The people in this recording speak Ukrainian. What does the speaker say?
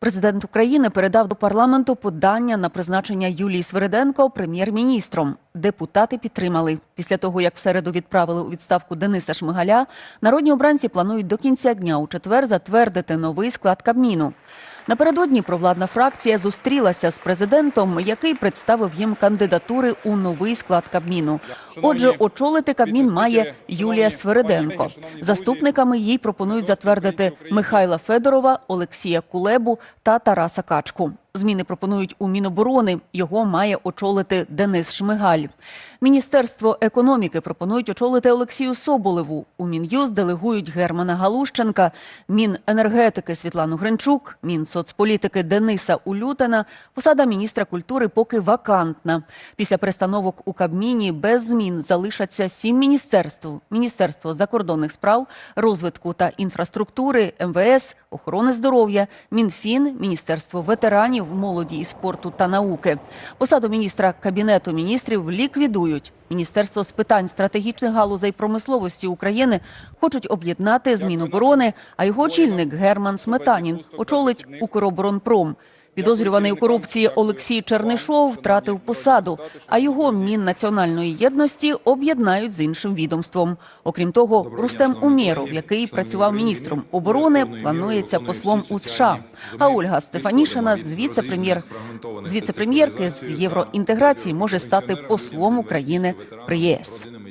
Президент України передав до парламенту подання на призначення Юлії Свириденко прем'єр-міністром. Депутати підтримали. Після того, як в середу відправили у відставку Дениса Шмигаля, народні обранці планують до кінця дня у четвер затвердити новий склад Кабміну. Напередодні провладна фракція зустрілася з президентом, який представив їм кандидатури у новий склад Кабміну. Отже, очолити Кабмін має Юлія Свериденко. Заступниками їй пропонують затвердити Михайла Федорова, Олексія Кулебу та Тараса Качку. Зміни пропонують у Міноборони. Його має очолити Денис Шмигаль. Міністерство економіки пропонують очолити Олексію Соболеву. У Мін'юз делегують Германа Галущенка, Міненергетики Світлану Гринчук, Мінсоцполітики Дениса Улютина. Посада міністра культури поки вакантна. Після перестановок у Кабміні без змін залишаться сім міністерств: Міністерство закордонних справ, розвитку та інфраструктури, МВС, охорони здоров'я, Мінфін, Міністерство ветеранів, молоді і спорту та науки. Посаду міністра кабінету міністрів ліквідують. Міністерство з питань стратегічних галузей промисловості України хочуть об'єднати з Міноборони, а його очільник Герман Сметанін очолить Укроборонпром. Підозрюваний у корупції Олексій Чернишов втратив посаду, а його Міннаціональної єдності об'єднають з іншим відомством. Окрім того, Рустем Умєров, який працював міністром оборони, планується послом у США. А Ольга Стефанішина з віце-прем'єр з віце-прем'єрки з євроінтеграції може стати послом України при ЄС.